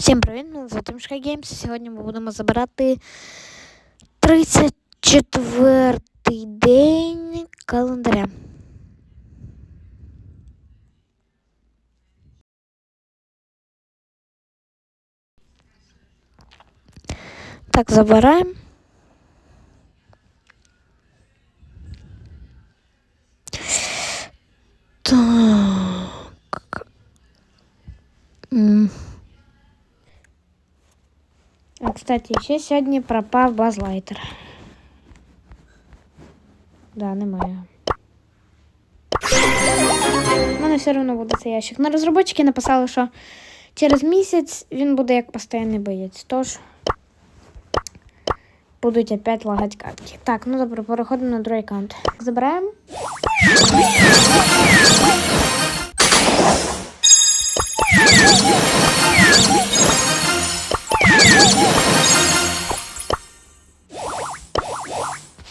Всім привіт, ну звати Мішка Геймс. Сьогодні ми будемо забирати 34-й день календаря. Так, забираємо. А, кстати, ще сьогодні пропав базлайтер. Да, немає. У мене все одно буде цей ящик. На розробники написали, що через місяць він буде як постійний боєць. Тож будуть опять лагати картки. Так, ну добре, переходимо на другий аккаунт. Забираємо.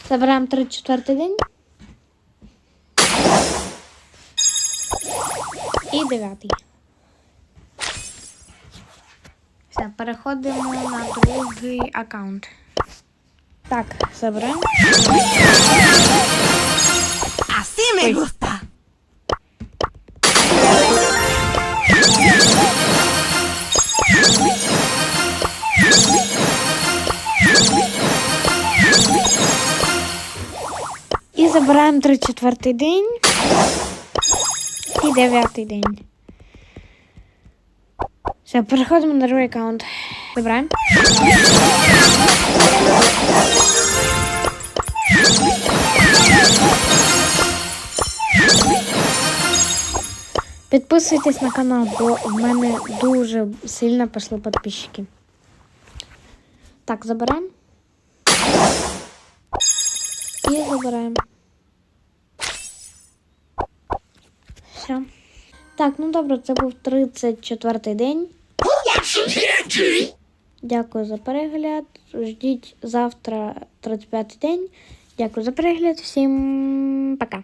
Забираємо 34 день. І дев'ятий. Все, переходимо на другий аккаунт. Так, забираємо. І забираємо 34 день. І дев'ятий день. Все, переходимо на другий аккаунт. Забираємо. Підписуйтесь на канал, бо в мене дуже сильно пішли підписчики. Так, забираємо. Забираємо. Все. Так, ну добре, це був 34-й день. Дякую за перегляд. Ждіть завтра 35-й день. Дякую за перегляд. Всім пока.